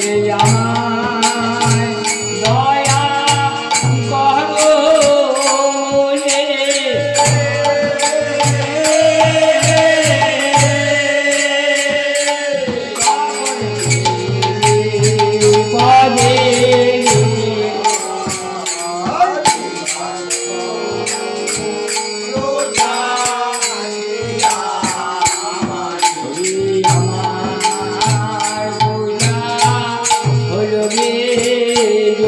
করে আমায় দয়া করো